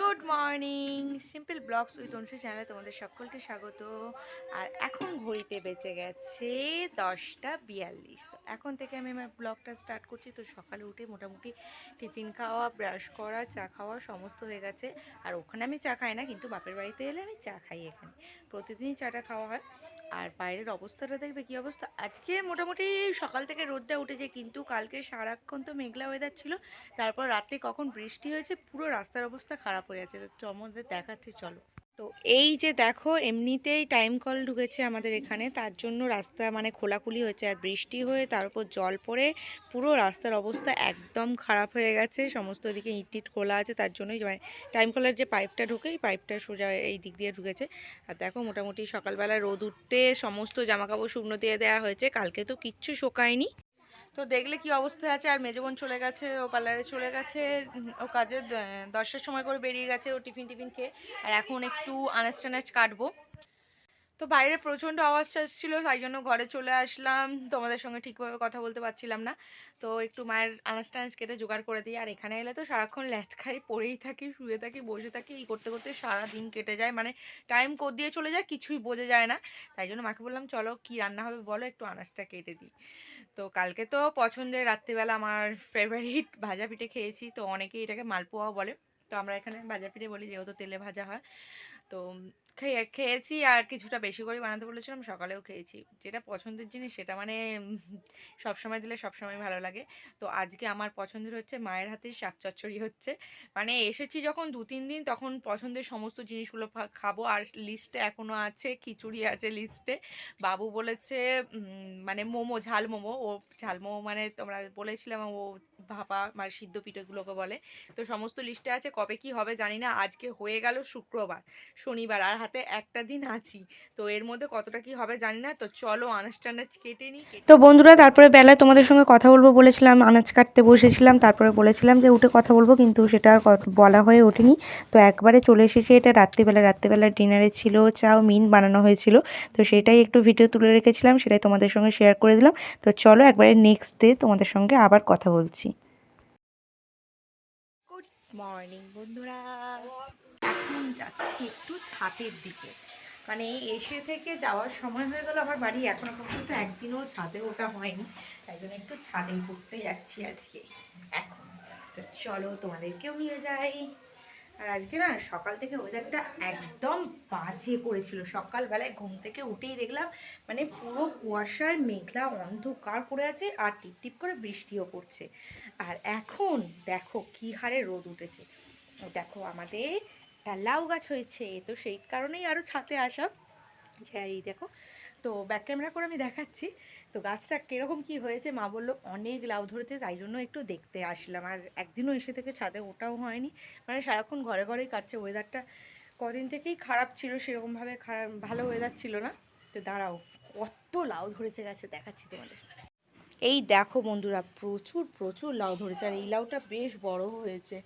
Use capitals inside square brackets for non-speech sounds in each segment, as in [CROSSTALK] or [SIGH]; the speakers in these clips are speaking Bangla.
Good morning. Simple blogs with অনুষ্ঠ চ্যানেলে তোমাদের সকলকে স্বাগত। আর এখন ঘড়িতে বেঁচে গেছে দশটা বিয়াল্লিশ। তো এখন থেকে আমি আমার ব্লগটা স্টার্ট করছি। তো সকালে উঠে মোটামুটি টিফিন খাওয়া ব্রাশ করা, চা খাওয়া সমস্ত হয়ে গেছে। আর ওখানে আমি চা খাই না, কিন্তু বাপের বাড়িতে এলে আমি চা খাই এখানে। প্রতিদিনই চাটা খাওয়া হয়। আর বাইরের অবস্থাটা দেখবে কি অবস্থা? আজকে মোটামুটি সকাল থেকে রোদটা উঠেছে, কিন্তু কালকে সারাক্ষণ তো মেঘলা ওয়েদার ছিল। তারপর রাতে কখন বৃষ্টি হয়েছে, পুরো রাস্তার অবস্থা খারাপ হয়ে গেছে তো আমাদের দেখাচ্ছি, চলো। তো এই যে দেখো, এমনিতেই টাইম কল ঢুকেছে আমাদের এখানে। তার জন্য রাস্তা মানে খোলাখুলি হয়েছে আর বৃষ্টি হয়ে তার উপর জল পড়ে পুরো রাস্তার অবস্থা একদম খারাপ হয়ে গেছে। সমস্ত দিকে ইট খোলা আছে, তার জন্যই মানে টাইম কলের যে পাইপটা ঢুকে, এই পাইপটা সোজা এই দিক দিয়ে ঢুকেছে। আর দেখো, মোটামুটি সকালবেলা রোদ উঠতে সমস্ত জামাকাপড় শুকনো দিয়ে দেওয়া হয়েছে। কালকে তো কিচ্ছু শোকায়নি। তো দেখলে কি অবস্থা আছে? আর মেজবোন চলে গেছে, ও পার্লারে চলে গেছে, ও কাজে দশটার সময় করে বেরিয়ে গেছে, ও টিফিন টিফিন খেয়ে। আর এখন একটু আনাজ টানাজ কাটবো। তো বাইরে প্রচণ্ড আওয়াজ আসছিল তাই জন্য ঘরে চলে আসলাম। তোমাদের সঙ্গে ঠিকভাবে কথা বলতে পারছিলাম না। তো একটু মায়ের আনাজ টানাজ কেটে জোগাড় করে দিই। আর এখানে এলে তো সারাক্ষণ ল্যাথ খাই, পড়েই থাকি, শুয়ে থাকি, বসে থাকি, এই করতে করতে সারা দিন কেটে যায়। মানে টাইম কোদ দিয়ে চলে যায়, কিছুই বোঝা যায় না। তাই জন্য মাকে বললাম, চলো কি রান্না হবে বলো, একটু আনাজটা কেটে দিই। তো কালকে তো পছন্দের রাত্রিবেলা আমার ফেভারিট [LAUGHS] ভাজা পিঠে খেয়েছি। তো অনেকেই এটাকে মালপোয়াও বলে। তো আমরা এখানে ভাজা পিঠে বলি, যেহেতু তেলে ভাজা হয়। তো খেয়ে খেয়েছি আর কিছুটা বেশি করে বানাতে বলেছিলাম, সকালেও খেয়েছি। যেটা পছন্দের জিনিস সেটা মানে সব সময় দিলে সব সময় ভালো লাগে। তো আজকে আমার পছন্দের হচ্ছে মায়ের হাতে শাক চচ্চড়ি হচ্ছে। মানে এসেছি যখন দু, তিন দিন তখন পছন্দের সমস্ত জিনিসগুলো খাব। আর লিস্টে এখনও আছে, খিচুড়ি আছে লিস্টে বাবু বলেছে মানে মোমো, ঝাল মোমো। ও, ঝাল মোমো মানে তোমরা বলেছিলাম, ও ভাপা মানে সিদ্ধ পিঠেগুলোকে বলে। তো সমস্ত লিস্টে আছে, কবে কি হবে জানি না। আজকে হয়ে গেল শুক্রবার। শনিবার। আর হাতে একটা দিন আছি। তো এর মধ্যে কতটা কি হবে জানি না তো চলো আনাজ টানাজ কেটে নিই তো বন্ধুরা তারপরে বেলায় তোমাদের সঙ্গে কথা বলব বলেছিলাম আনাজ কাটতে বসেছিলাম তারপরে বলেছিলাম যে উঠে কথা বলব কিন্তু সেটা বলা হয়ে ওঠেনি। তো একবারে চলে এসেছি এটা রাত্রিবেলা রাত্রিবেলা ডিনারে ছিল চাউমিন বানানো হয়েছিল তো সেটাই একটু ভিডিও তুলে রেখেছিলাম সেটাই তোমাদের সঙ্গে শেয়ার করে দিলাম। তো চলো একবারে নেক্সট ডে তোমাদের সঙ্গে আবার কথা বলছি। গুড মর্নিং বন্ধুরা। এখন যাচ্ছি একটু ছাদের দিকে। মানে এসে থেকে যাওয়ার সময় হয়ে গেল আমার বাড়ি। এখনও পর্যন্ত একদিনও ছাদে ওঠা হয়নি। তাই জন্য একটু ছাদে ঘুরতে যাচ্ছি আজকে। এখন তো চলো তোমাদেরকেও নিয়ে যাই। আর আজকে না সকাল থেকে ওয়েদারটা একদম বাজে করেছিল। সকালবেলায় ঘুম থেকে উঠেই দেখলাম মানে পুরো কুয়াশার মেঘলা অন্ধকার করে আছে আর টিপ টিপ করে বৃষ্টিও পড়ছে। আর এখন দেখো কি হারে রোদ উঠেছে। দেখো আমাদের একটা লাউ গাছ হয়েছে, তো সেই কারণেই আরও ছাতে আসা। যে এই দেখো, তো ব্যাক ক্যামেরা করে আমি দেখাচ্ছি, তো গাছটা কীরকম কি হয়েছে, মা বলল অনেক লাউ ধরেছে, তাই জন্য একটু দেখতে আসলাম। আর একদিনও এসে থেকে ছাদে ওটাও হয়নি মানে সারাক্ষণ ঘরে ঘরেই কাটছে ওয়েদারটা কদিন থেকেই খারাপ ছিল, সেরকমভাবে খারাপ ভালো ওয়েদার ছিল না। তো দাঁড়াও, কত লাউ ধরেছে গাছে, দেখাচ্ছি তোমাদের। এই দেখো বন্ধুরা, প্রচুর প্রচুর লাউ ধরেছে, আর এই লাউটা বেশ বড় হয়েছে।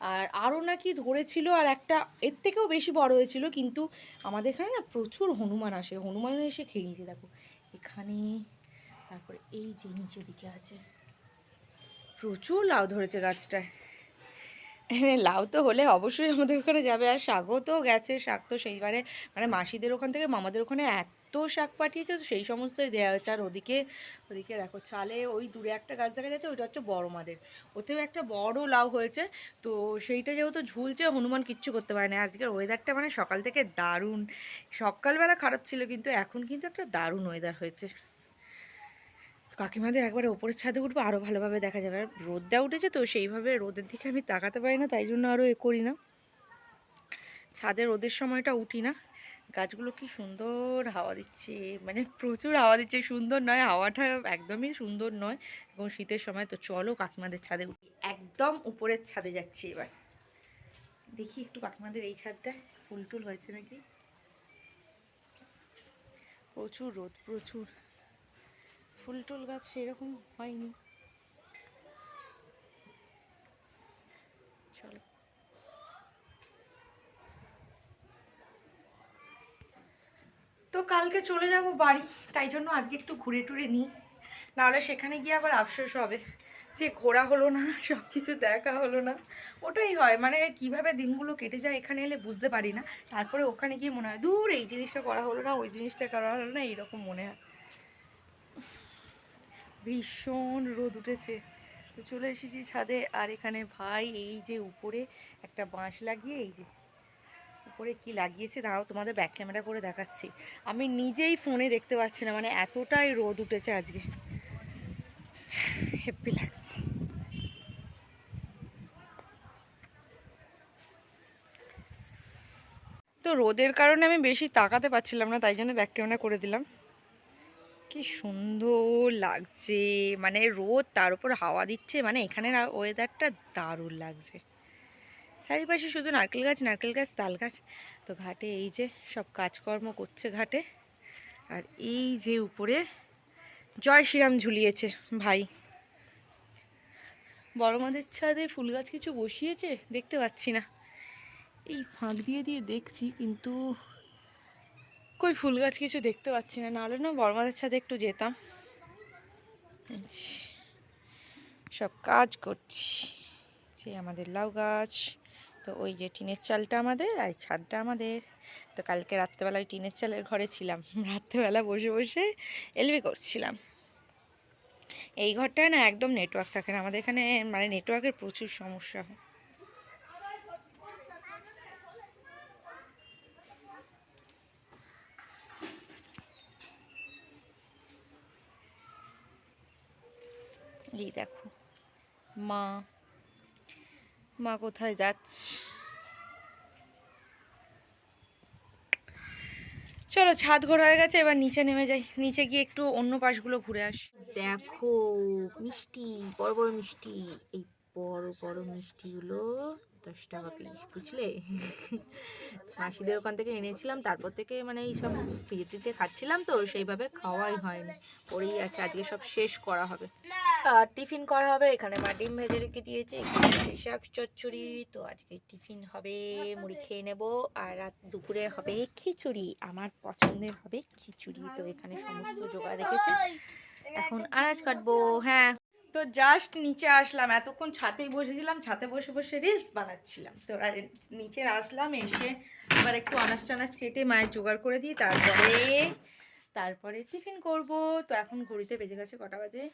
আর আরও নাকি ধরেছিল আর একটা এর থেকেও বেশি বড় হয়েছিল কিন্তু আমাদের এখানে না প্রচুর হনুমান আসে। হনুমান এসে খেয়ে নিয়েছে দেখো। এখানে তারপরে এই যে নিচের দিকে আছে। প্রচুর লাউ ধরেছে গাছটায়। হ্যাঁ, লাউ তো হলে অবশ্যই আমাদের ওখানে যাবে। আর শাকও তো গেছে শাক তো সেইবারে মানে মাসিদের ওখান থেকে মামাদের ওখানে এত শাক পাঠিয়েছে তো সেই সমস্তই দেওয়া হয়েছে। আর ওদিকে ওদিকে দেখো চালে ওই দূরে একটা গাছ দেখা যাচ্ছে, ওইটা হচ্ছে বড় মাদের। ওতেও একটা বড় লাউ হয়েছে। তো সেইটা যেহেতু ঝুলছে, হনুমান কিচ্ছু করতে পারে না আজকের ওয়েদারটা মানে সকাল থেকে দারুণ। সকালবেলা খারাপ ছিল, কিন্তু এখন কিন্তু একটা দারুণ ওয়েদার হয়েছে। কাকিমাদের একবারে ওপরের ছাদে উঠবো আরও ভালোভাবে দেখা যাবে। আর রোদটা উঠেছে তো সেইভাবে রোদের দিকে আমি তাকাতে পারি না, তাই জন্য আরও এ করি না। ছাদে রোদের সময়টা উঠি না। গাছগুলো কি সুন্দর হাওয়া দিচ্ছে মানে প্রচুর হাওয়া দিচ্ছে, সুন্দর নয়, হাওয়াটা একদমই সুন্দর নয়। এবং শীতের সময় তো চলো কাকিমাদের ছাদে উঠি, একদম উপরের ছাদে যাচ্ছি এবার। দেখি একটু কাকিমাদের এই ছাদটা ফুল টুল হয়েছে নাকি? প্রচুর রোদ, প্রচুর। ফুল টুল গাছ সেরকম হয়নি। চলো তো কালকে চলে যাব বাড়ি, তাই জন্য আজকে একটু ঘুরে টুরে নিই। নাহলে সেখানে গিয়ে আবার আফসোস হবে যে ঘোরা হলো না সব কিছু দেখা হলো না। ওটাই হয় মানে কীভাবে দিনগুলো কেটে যায় এখানে এলে বুঝতে পারি না। তারপরে ওখানে গিয়ে মনে হয়, দূর, এই জিনিসটা করা হলো না, ওই জিনিসটা করা হলো না, এইরকম মনে হয়। ভীষণ রোদ উঠেছে। চলে এসেছি ছাদে, আর এখানে ভাই এই যে উপরে একটা বাঁশ লাগিয়ে, এই যে উপরে কি লাগিয়েছে দাঁড়াও তোমাদের ব্যাক ক্যামেরা করে দেখাচ্ছি। আমি নিজেই ফোনে দেখতে পাচ্ছি না মানে এতটাই রোদ উঠেছে আজকে। হ্যাপি লাগছে তো রোদের কারণে আমি বেশি তাকাতে পারছিলাম না, তাই জন্য ব্যাক ক্যামেরা করে দিলাম। কি সুন্দর লাগছে মানে রোদ তার উপর হাওয়া দিচ্ছে মানে এখানের ওয়েদারটা দারুণ লাগছে। চারিপাশে শুধু নারকেল গাছ নারকেল গাছ, তাল গাছ। তো ঘাটে এই যে সব কাজকর্ম করছে ঘাটে। আর এই যে উপরে জয় শ্রীরাম ঝুলিয়েছে ভাই। বড় মাদের ছাদে ফুল গাছ কিছু বসিয়েছে? দেখতে পাচ্ছি না। এই ফাঁক দিয়ে দিয়ে দেখছি, কিন্তু কই ফুল গাছ কিছু দেখতে পাচ্ছি না। নাহলে না বড় মাদের ছাদে একটু যেতাম। সব কাজ করছি। যে আমাদের লাউ গাছ তো ওই যে টিনের চালটা আমাদের আর ছাদটা আমাদের। তো কালকে রাত্রেবেলা ওই টিনের চালের ঘরে ছিলাম। [LAUGHS] রাত্রেবেলা বসে বসে এলবি করছিলাম। এই ঘরটায় না একদম নেটওয়ার্ক থাকে না। আমাদের এখানে মানে নেটওয়ার্কের প্রচুর সমস্যা হয়। এই দেখো, মা মা, কোথায় যাচ্ছে? চলো, ছাদ ঘোরা হয়ে গেছে, এবার নিচে নেমে যাই। নিচে গিয়ে একটু অন্য পাশগুলো ঘুরে আসি। দেখো, মিষ্টি, বড় বড় মিষ্টি, এই বড় বড় মিষ্টিগুলো দশ টাকা পিস বুঝলে? [LAUGHS] মাসিদের ওখান থেকে এনেছিলাম তারপর থেকে মানে এই সব পিঠে খাচ্ছিলাম তো সেইভাবে খাওয়াই হয়নি। পরেই আছে আজকে সব শেষ করা হবে। আর টিফিন করা হবে এখানে মা ডিম ভেজে রেখে দিয়েছে শাক চচ্চড়ি তো আজকে টিফিন হবে মুড়ি খেয়ে নেব আর রাত দুপুরে হবে খিচুড়ি আমার পছন্দের হবে খিচুড়ি তো এখানে সমস্ত জোগাড় রেখেছে। এখন আনাজ কাটবো হ্যাঁ। তো জাস্ট নিচে আসলাম। এতক্ষণ ছাতেই বসেছিলাম ছাতে বসে বসে রিলস বানাচ্ছিলাম। তো আর নিচে আসলাম, এসে আবার একটু আনাজ টানাজ কেটে মায়ের জোগাড় করে দিই, তারপরে তারপরে টিফিন করব। তো এখন ঘড়িতে বেজে গেছে কটা বাজে?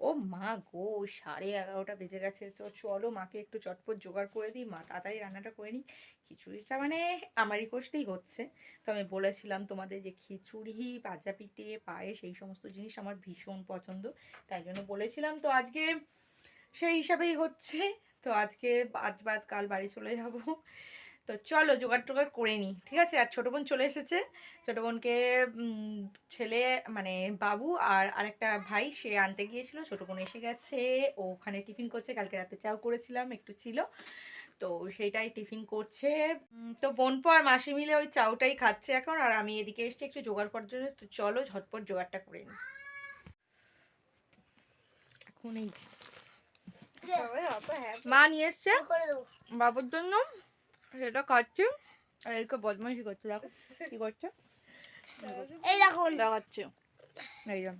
ও মা গো, সাড়ে এগারোটা বেজে গেছে। তো চলো মাকে একটু চটপট জোগাড় করে দিই, মা তাড়াতাড়ি রান্নাটা করে নিই খিচুড়িটা মানে আমারই কষ্টেই হচ্ছে। তো আমি বলেছিলাম তোমাদের যে খিচুড়ি, ভাজা পিঠে, পায়েস এই সমস্ত জিনিস আমার ভীষণ পছন্দ। তাই জন্য বলেছিলাম তো আজকে সেই হিসাবেই হচ্ছে। তো আজকে আজ বাদ কাল বাড়ি চলে যাব। তো চলো জোগাড় টোগাড় করে নিই ঠিক আছে? আর ছোটো বোন চলে এসেছে। ছোটো বোনকে ছেলে মানে বাবু আর আরেকটা ভাই সে আনতে গিয়েছিল। ছোটো বোন এসে গেছে। ও ওখানে টিফিন করছে। কালকে রাতে চাও করেছিলাম একটু ছিল। তো সেইটাই টিফিন করছে। তো বোনপো আর মাসি মিলে ওই চাউটাই খাচ্ছে এখন। আর আমি এদিকে এসেছি একটু জোগাড় করার জন্য। তো চলো ঝটপট জোগাড়টা করে নিই। এখন এই মা নিয়ে এসছে বাবুর জন্য। সেটা খাচ্ছে। আর এদিকে বদমাইশি করছে দেখো কি করছে। এই দেখুন দেখাচ্ছে। এই যে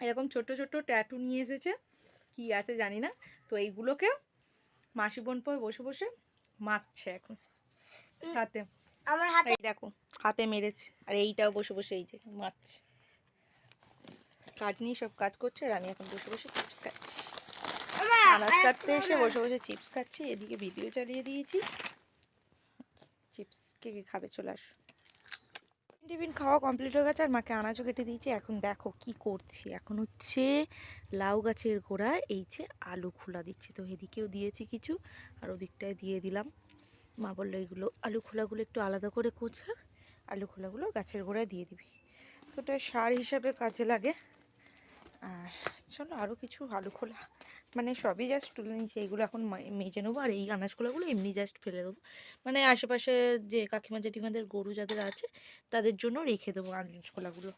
এরকম ছোট ছোট ট্যাটু নিয়ে এসেছে। কি আছে জানি না। তো এইগুলোকে মাসি বোন পর বসে বসে মাছছে এখন হাতে। আমার হাতে দেখো হাতে মেরেছে। আর এইটাও বসে বসে এই যে মারছে। কাজ নিয়ে সব কাজ করছে আর আমি এখন বসে বসে চিপস খাচ্ছি। আনাজ কাটতে এসে বসে বসে চিপস খাচ্ছি। এদিকে ভিডিও চালিয়ে দিয়েছি। চিপস কে কে খাবে, চলে আসো। টিফিন খাওয়া কমপ্লিট হয়ে গেছে আর মাকে আনাজও কেটে দিয়েছি। এখন দেখো কি করছি। এখন হচ্ছে লাউ গাছের গোড়ায় এই যে আলু খোলা দিচ্ছি। তো এদিকেও দিয়েছি কিছু আর ওদিকটায় দিয়ে দিলাম। মা বলল, এগুলো আলু খোলাগুলো একটু আলাদা করে কোচা, আলু খোলাগুলো গাছের গোড়ায় দিয়ে দিবি। তো ওটা সার হিসাবে কাজে লাগে। আর চলো আরও কিছু আলু খোলা। মানে সবই জাস্ট তুলে নিচ্ছি এইগুলো এখন মেজে নেব আর এই আনাজগুলোগুলো এমনি জাস্ট ফেলে দেবো। মানে আশেপাশে যে কাকিমা, জেঠিমাদের গরু যাদের আছে, তাদের জন্য রেখে দেবো আনাজগুলোগুলো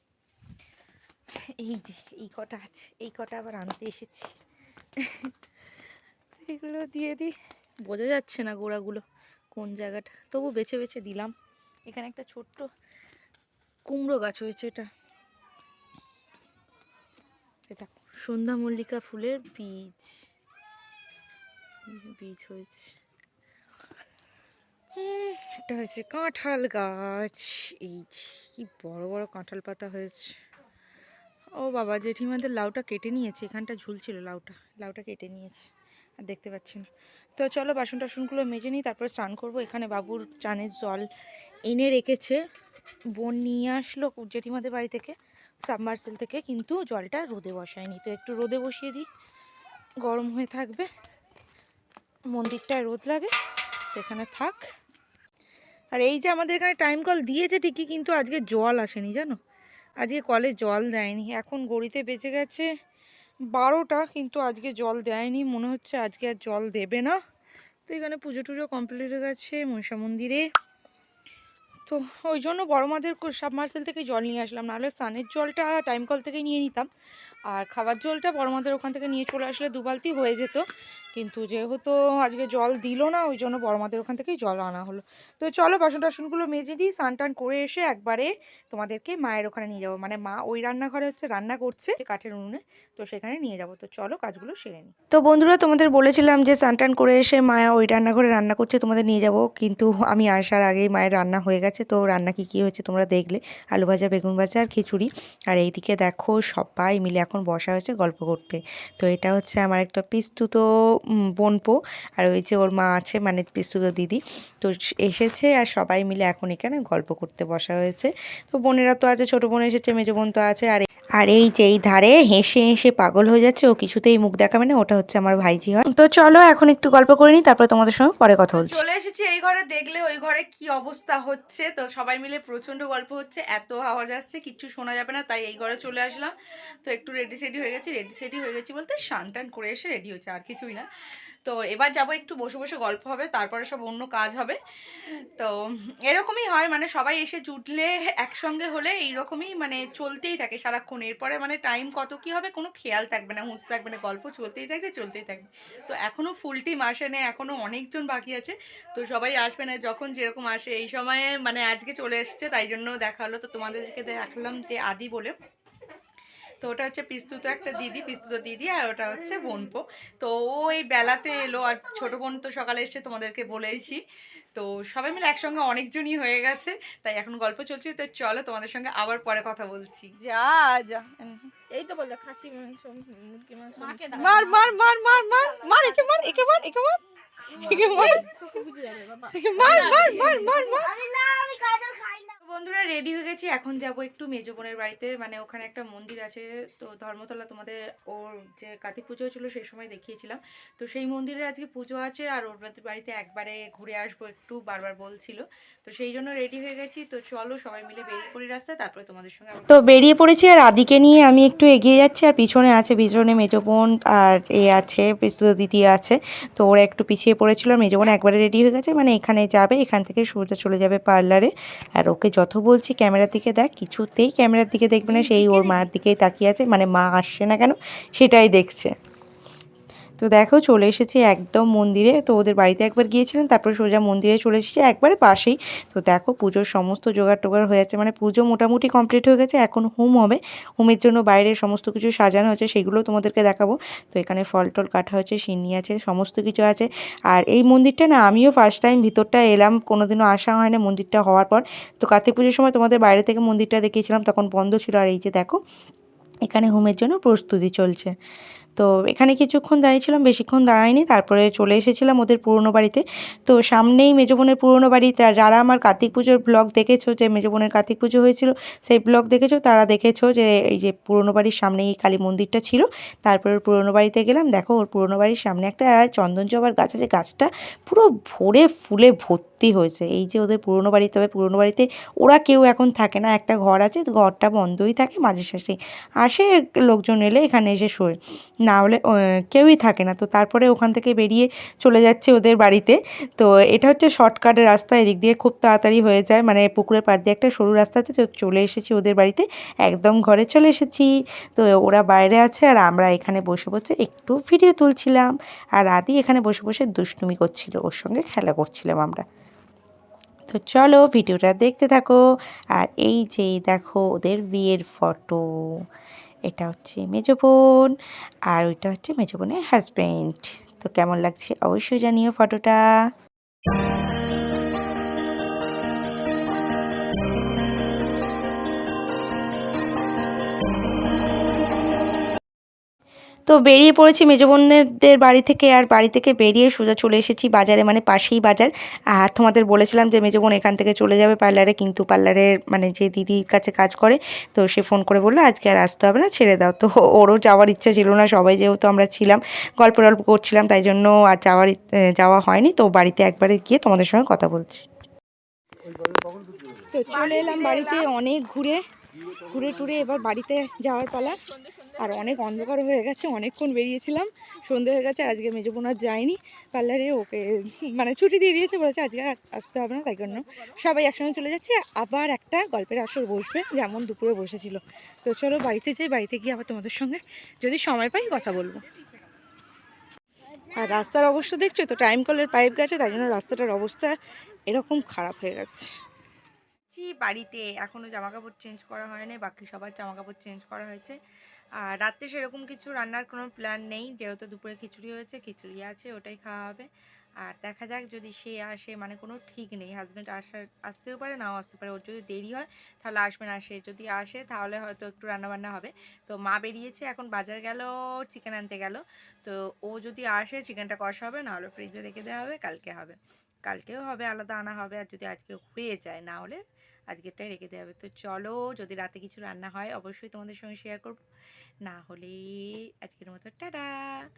এই যে, এই কটা আছে, এই কটা আবার আনতে এসেছি। এগুলো দিয়ে দিই। বোঝা যাচ্ছে না গোড়াগুলো কোন জায়গাটা। তবু বেছে বেছে দিলাম। এখানে একটা ছোট্ট কুমড়ো গাছ হয়েছে এটা। এটা সন্ধ্যা মল্লিকা ফুলের বীজ। বীজ হয়েছে। একটা হয়েছে কাঁঠাল গাছ। এই কি বড় বড় কাঁঠাল পাতা হয়েছে। ও বাবা, জেঠিমাদের লাউটা কেটে নিয়েছে। এখানটা ঝুলছিল লাউটা। লাউটা কেটে নিয়েছে। আর দেখতে পাচ্ছি না। তো চলো বাসন টাসনগুলো মেজে নিই, তারপর স্নান করব। এখানে বাবুর চানের জল এনে রেখেছে। বোন নিয়ে আসলো জেঠিমাদের বাড়ি থেকে। সাবমার্সেল থেকে কিন্তু জলটা রোদে বসায়নি। তো একটু রোদে বসিয়ে দিই। গরম হয়ে থাকবে। মন্দিরটায় রোদ লাগে সেখানে থাক। আর এই যে আমাদের এখানে টাইম কল দিয়েছে ঠিকই, কিন্তু আজকে জল আসেনি, জানো? আজকে কলে জল দেয়নি। এখন গড়িতে বেঁচে গেছে বারোটা, কিন্তু আজকে জল দেয়নি। মনে হচ্ছে আজকে আর জল দেবে না। তো এখানে পুজো টুজো কমপ্লিট হয়ে গেছে মনসা মন্দিরে। তো ওই জন্য বড় মাদের সাবমার্সেল থেকে জল নিয়ে আসলাম। নাহলে স্নানের জলটা টাইম কল থেকে নিয়ে নিতাম। আর খাবার জলটা বড় মাদের ওখান থেকে নিয়ে চলে আসলে দুবালতি হয়ে যেত। কিন্তু যেহেতু আজকে জল দিল না, ওই জন্য বড়মাদের ওখান থেকেই জল আনা হলো। তো চলো বাসন টাসনগুলো মেজে দিই, স্নান টান করে এসে একবারে তোমাদেরকে মায়ের ওখানে নিয়ে যাব। মানে মা ওই রান্নাঘরে হচ্ছে রান্না করছে কাঠের উনুনে, তো সেখানে নিয়ে যাব। তো চলো কাজগুলো সেরে নিই। তো বন্ধুরা, তোমাদের বলেছিলাম যে স্নান টান করে এসে মায়া ওই রান্নাঘরে রান্না করছে, তোমাদের নিয়ে যাব। কিন্তু আমি আসার আগেই মায়ের রান্না হয়ে গেছে। তো রান্না কি কি হয়েছে তোমরা দেখলে? আলু ভাজা, বেগুন ভাজা আর খিচুড়ি। আর এইদিকে দেখো সবাই মিলে এখন বসা হয়েছে গল্প করতে। তো এটা হচ্ছে আমার একটা পিস্তুত বোনপো আর ওই যে ওর মা আছে মানে পিস্তুত দিদি। তো এসেছে আর সবাই মিলে এখন এখানে গল্প করতে বসা হয়েছে। তো বোনেরা তো আছে, ছোটো বোন এসেছে, মেজো বোন তো আছে আর আর এই যে এই ধারে হেসে হেসে পাগল হয়ে যাচ্ছে, ও কিছুতেই মুখ দেখাবে না, ওটা হচ্ছে আমার ভাইজি হয়। তো চলো, এখন একটু গল্প করে নিই, তারপর তোমাদের সঙ্গে পরে কথা বলছি। চলে এসেছি এই ঘরে, দেখলে ওই ঘরে কি অবস্থা হচ্ছে? তো সবাই মিলে প্রচণ্ড গল্প হচ্ছে, এত আওয়াজ আসছে, কিচ্ছু শোনা যাবে না, তাই এই ঘরে চলে আসলাম। তো একটু রেডি সেডি হয়ে গেছি রেডি সেডি হয়ে গেছি বলতে টান করে এসে রেডি হচ্ছে আর কিছুই না। তো এবার যাব একটু বসে বসে গল্প হবে, তারপরে সব অন্য কাজ হবে। তো এরকমই হয় মানে সবাই এসে জুটলে একসঙ্গে হলে এইরকমই মানে চলতেই থাকে সারাক্ষণ। এরপরে মানে টাইম কত কি হবে কোনো খেয়াল থাকবে না হুঁশ থাকবে না, গল্প চলতেই থাকবে চলতেই থাকবে। তো এখনও ফুল টিম আসে না এখনও অনেকজন বাকি আছে। তো সবাই আসবে না, যখন যেরকম আসে, এই সময়ে মানে আজকে চলে এসছে, তাই জন্য দেখা হলো। তো তোমাদেরকে দেখালাম যে আদি বলে। তো ওটা হচ্ছে পিস্তুত একটা দিদি পিস্তুত দিদি আর ওটা হচ্ছে বোনপো। তো ও এই বেলাতে এলো আর ছোট বোন তো সকালে এসে তোমাদেরকে বলেইছি। তো সবাই মিলে একসঙ্গে অনেকজনই হয়ে গেছে তাই এখন গল্প চলছে। তো চলো তোমাদের সঙ্গে আবার পরে কথা বলছি। যা যা। এই তো বলল খাসি মাংস মুরগি মাংস। মার মার মার মার মার মার একে মার একে মার একে মার একে মার। চোখে বুঝে যাবে বাবা। একে মার মার মার মার মার। আমি না আমি কাজল খাই না। বন্ধুরা রেডি হয়ে গেছি, এখন যাব একটু মেজো বোনের বাড়িতে। মানে ওখানে একটা মন্দির আছে, তো ধর্মতলা তোমাদের ওর যে কার্তিক পুজো ছিল সেই সময় দেখিয়েছিলাম। তো সেই মন্দিরে আজকে পুজো আছে, আর ওর বাড়িতে একবারে ঘুরে আসব একটু, বারবার বলছিল। তো সেই জন্য রেডি হয়ে গেছি। তো চলো সবাই মিলে বেরিয়ে পড়ি রাস্তায়, তারপরে তোমাদের সঙ্গে তো বেরিয়ে পড়েছি, আর আদিকে নিয়ে আমি একটু এগিয়ে যাচ্ছি, আর পিছনে আছে পিছনে মেজো বোন, আর এ আছে পিস্তুত দিদি আছে। তো ওরা একটু পিছিয়ে পড়েছিল মেজো বোন একবারে রেডি হয়ে গেছে। মানে এখানে যাবে, এখান থেকে সোজা চলে যাবে পার্লারে, আর ওকে যত বলছি ক্যামেরার দিকে দেখ কিছুতেই ক্যামেরার দিকে দেখবে না সেই ওর মায়ের দিকেই তাকিয়ে আছে মানে মা আসছে না কেন সেটাই দেখছে। তো দেখো চলে এসেছি একদম মন্দিরে। তো ওদের বাড়িতে একবার গিয়েছিলাম, তারপরে সোজা মন্দিরে চলে এসেছি একবারে পাশেই। তো দেখো পুজোর সমস্ত জোগাড় টোগাড় হয়ে যাচ্ছে মানে পুজো মোটামুটি কমপ্লিট হয়ে গেছে, এখন হোম হবে। হোমের জন্য বাইরে সমস্ত কিছু সাজানো হয়েছে, সেগুলো তোমাদেরকে দেখাবো। তো এখানে ফল টল কাটা হয়েছে, সিন্নি আছে, সমস্ত কিছু আছে। আর এই মন্দিরটা না, আমিও ফার্স্ট টাইম ভিতরটা এলাম, কোনোদিনও আসা হয় না মন্দিরটা হওয়ার পর। তো কার্তিক পুজোর সময় তোমাদের বাইরে থেকে মন্দিরটা দেখিয়েছিলাম, তখন বন্ধ ছিল। আর এই যে দেখো, এখানে হোমের জন্য প্রস্তুতি চলছে। তো এখানে কিছুক্ষণ দাঁড়িয়েছিলাম, বেশিক্ষণ দাঁড়াইনি তারপরে চলে এসেছিলাম ওদের পুরনো বাড়িতে। তো সামনেই মেজো বোনের পুরনো বাড়ি যারা আমার কার্তিক পুজোর ব্লগ দেখেছ, যে মেজো বোনের কার্তিক পুজো হয়েছিল, সেই ব্লগ দেখেছ, তারা দেখেছ যে এই যে পুরনো বাড়ির সামনেই এই কালী মন্দিরটা ছিল। তারপরে ওর পুরনো বাড়িতে গেলাম, দেখো ওর পুরনো বাড়ির সামনে একটা চন্দন জবার গাছ আছে, গাছটা পুরো ভরে ফুলে ভর্তি হয়েছে। এই যে ওদের পুরনো বাড়ি, তবে পুরনো বাড়িতে ওরা কেউ এখন থাকে না, একটা ঘর আছে, ঘরটা বন্ধই থাকে মাঝে সাঝে। আসে লোকজন এলে এখানে এসে শোয়। না হলে কেউই থাকে না। তো তারপরে ওখান থেকে বেরিয়ে চলে যাচ্ছে ওদের বাড়িতে। তো এটা হচ্ছে শর্টকাটের রাস্তা, এদিক দিয়ে খুব তাড়াতাড়ি হয়ে যায়। মানে পুকুরের পাড় দিয়ে একটা সরু রাস্তাতে তো চলে এসেছি ওদের বাড়িতে। একদম ঘরে চলে এসেছি। তো ওরা বাইরে আছে আর আমরা এখানে বসে বসে একটু ভিডিও তুলছিলাম। আর আদি এখানে বসে বসে দুষ্টুমি করছিল, ওর সঙ্গে খেলা করছিলাম আমরা। তো চলো ভিডিওটা দেখতে থাকো। আর এই যে, দেখো ওদের বিয়ের ফটো এটা হচ্ছে মেজো বোন আর ওইটা হচ্ছে মেজো বোনের হাজব্যান্ড তো কেমন লাগছে অবশ্যই জানিও ফটোটা। তো বেরিয়ে পড়েছি মেজো বোনদের বাড়ি থেকে, আর বাড়ি থেকে বেরিয়ে সোজা চলে এসেছি বাজারে মানে পাশেই বাজার। আর তোমাদের বলেছিলাম যে মেজো বোন এখান থেকে চলে যাবে পার্লারে, কিন্তু পার্লারের মানে যে দিদির কাছে কাজ করে, তো সে ফোন করে বলল, আজকে আর আসতে হবে না, ছেড়ে দাও। তো ওরও যাওয়ার ইচ্ছা ছিল না, সবাই যেহেতু আমরা ছিলাম, গল্প টল্প করছিলাম, তাই জন্য আর যাওয়ার যাওয়া হয়নি। তো বাড়িতে একবারে গিয়ে তোমাদের সঙ্গে কথা বলছি। তো চলে এলাম বাড়িতে অনেক ঘুরে ঘুরে টুরে এবার বাড়িতে যাওয়ার পালা। আর অনেক অন্ধকার হয়ে গেছে, অনেকক্ষণ বেরিয়েছিলাম, সন্ধে হয়ে গেছে, আজকে মেজো বোন আর যায়নি, পার্লারে ওকে মানে ছুটি দিয়ে দিয়েছে, বলেছে আজকে আর আসতে হবে না, তাই জন্য সবাই একসঙ্গে চলে যাচ্ছে, আবার একটা গল্পের আসর বসবে, যেমন দুপুরে বসেছিল। তো চলো বাড়িতে যাই, বাড়িতে গিয়ে আবার তোমাদের সঙ্গে যদি সময় পাই কথা বলব। আর রাস্তার অবস্থা দেখছ, তো টাইম কলের পাইপ গেছে, তাই জন্য রাস্তাটার অবস্থা এরকম খারাপ হয়ে গেছে। বাড়িতে এখনও জামা কাপড় চেঞ্জ করা হয়নি, বাকি সবার জামা কাপড় চেঞ্জ করা হয়েছে। আর রাত্রে সেরকম কিছু রান্নার কোনো প্ল্যান নেই, যেহেতু দুপুরে খিচুড়ি হয়েছে, খিচুড়ি আছে, ওটাই খাওয়া হবে। আর দেখা যাক যদি সে আসে মানে কোনো ঠিক নেই হাজব্যান্ড আসার, আসতেও পারে, নাও আসতে পারে, ওর যদি দেরি হয়, তাহলে আসবে না, সে যদি আসে, তাহলে হয়তো একটু রান্নাবান্না হবে। তো মা বেরিয়েছে, এখন বাজার গেল চিকেন আনতে গেল। তো ও যদি আসে চিকেনটা কষা হবে, নাহলে ফ্রিজে রেখে দেওয়া হবে, কালকে হবে। কালকেও হবে, আলাদা আনা হবে, আর যদি আজকে হয়ে যায়, না হলে আজকেরটাই রেখে দেওয়া হবে। তো চলো, যদি রাতে কিছু রান্না হয়, অবশ্যই তোমাদের সঙ্গে শেয়ার করব। না হলে আজকের মতো টাটা।